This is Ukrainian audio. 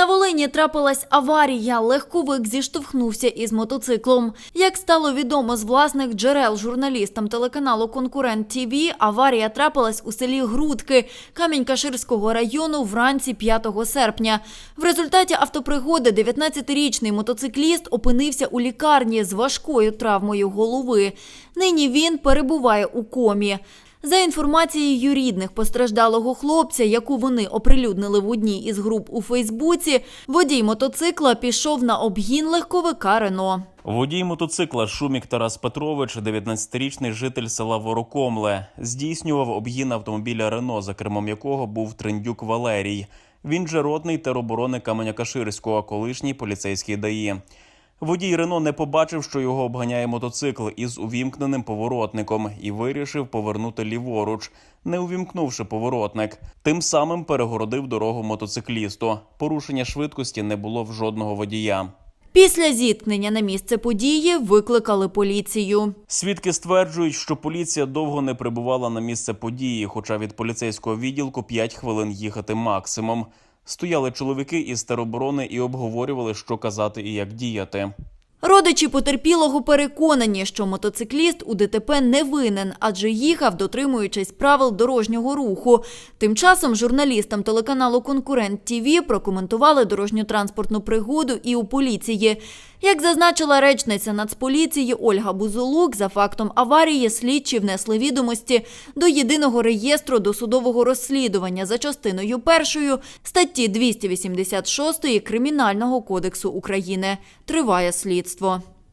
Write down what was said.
На Волині трапилась аварія. Легковик зіштовхнувся із мотоциклом. Як стало відомо з власних джерел журналістам телеканалу Конкурент ТІВІ, аварія трапилась у селі Грудки Камінь-Каширського району вранці 5 серпня. В результаті автопригоди 19-річний мотоцикліст опинився у лікарні з важкою травмою голови. Нині він перебуває у комі. За інформацією рідних постраждалого хлопця, яку вони оприлюднили в одній із груп у Фейсбуці, водій мотоцикла пішов на обгін легковика Рено. Водій мотоцикла Шумік Тарас Петрович, 19-річний житель села Ворокомле, здійснював обгін автомобіля Рено, за кермом якого був Трендюк Валерій. Він же ротний тероборони Каменя-Каширського, колишній поліцейський ДАІ. Водій Рено не побачив, що його обганяє мотоцикл із увімкненим поворотником, і вирішив повернути ліворуч, не увімкнувши поворотник. Тим самим перегородив дорогу мотоциклісту. Порушення швидкості не було в жодного водія. Після зіткнення на місце події викликали поліцію. Свідки стверджують, що поліція довго не прибувала на місце події, хоча від поліцейського відділку 5 хвилин їхати максимум. Стояли чоловіки із тероборони і обговорювали, що казати і як діяти. Родичі потерпілого переконані, що мотоцикліст у ДТП не винен, адже їхав, дотримуючись правил дорожнього руху. Тим часом журналістам телеканалу Конкурент ТІВІ прокоментували дорожньо-транспортну пригоду і у поліції. Як зазначила речниця Нацполіції Ольга Бузулук, за фактом аварії слідчі внесли відомості до єдиного реєстру досудового розслідування за частиною першою статті 286 Кримінального кодексу України. Триває слідство.